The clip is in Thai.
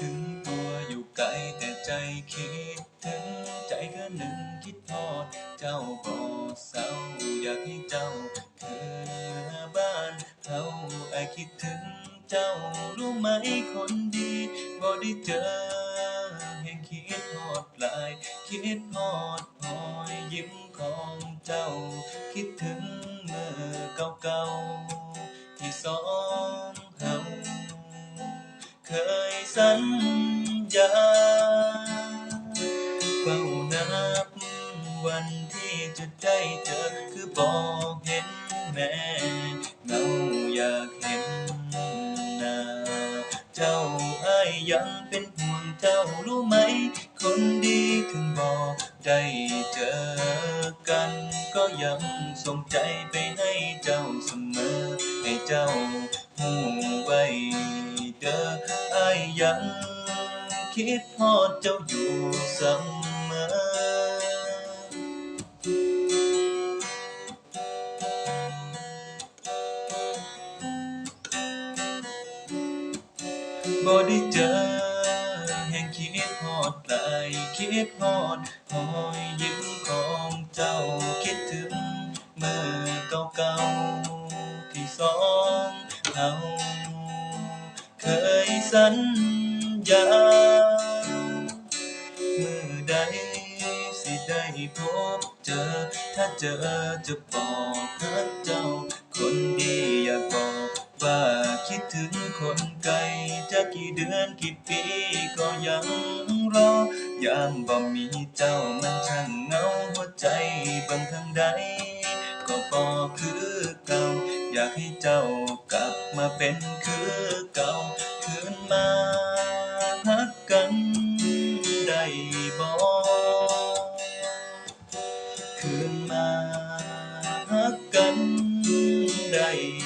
ถึงตัวอยู่ไกลแต่ใจคิดถึงใจก็หนึ่งคิดทอด เจ้าบ่เศร้าอยากให้เจ้าคืนเมื่อบ้านเฮาไอคิดถึงเจ้ารู้ไหมคนดีบ่ได้เจอแห่งคิดฮอดหลายคิดฮอดหอยยิ้มของเจ้า คิดถึงเมื่อเก่าๆ เคยสัญญาเฝ้านับวันที่จะได้เจอ คือบอกเห็นแม่เงาอยากเห็นหน้าเจ้าอ้ายยังเป็นห่วงเจ้ารู้ไหม คนดีถึงบอกได้เจอกัน ก็ยังส่งใจไปให้เจ้าเสมอให้เจ้า ยยังคิดฮอดเจ้าอยู่เสมอ บ่ได้เจอแห่งคิดฮอดหลคิดฮอดหอยยิ้มของเจ้าคิดถึงเมื่อเก่าๆที่สองเฮาเคย สัญญามือใดสิได้พบเจอ ถ้าเจอจะบอกรักเจ้า คนดีอยากบอกว่าคิดถึงคนไกล จะกี่เดือนกี่ปีก็ยังรอยามบ่มีเจ้ามันช่างเหงาหัวใจบิ่งทางใด ก็บ่คือเก่า อยากให้เจ้ากลับมาเป็นคือเก่า คืนมาฮักกันได้บ่คืนมาฮักกันได้บ่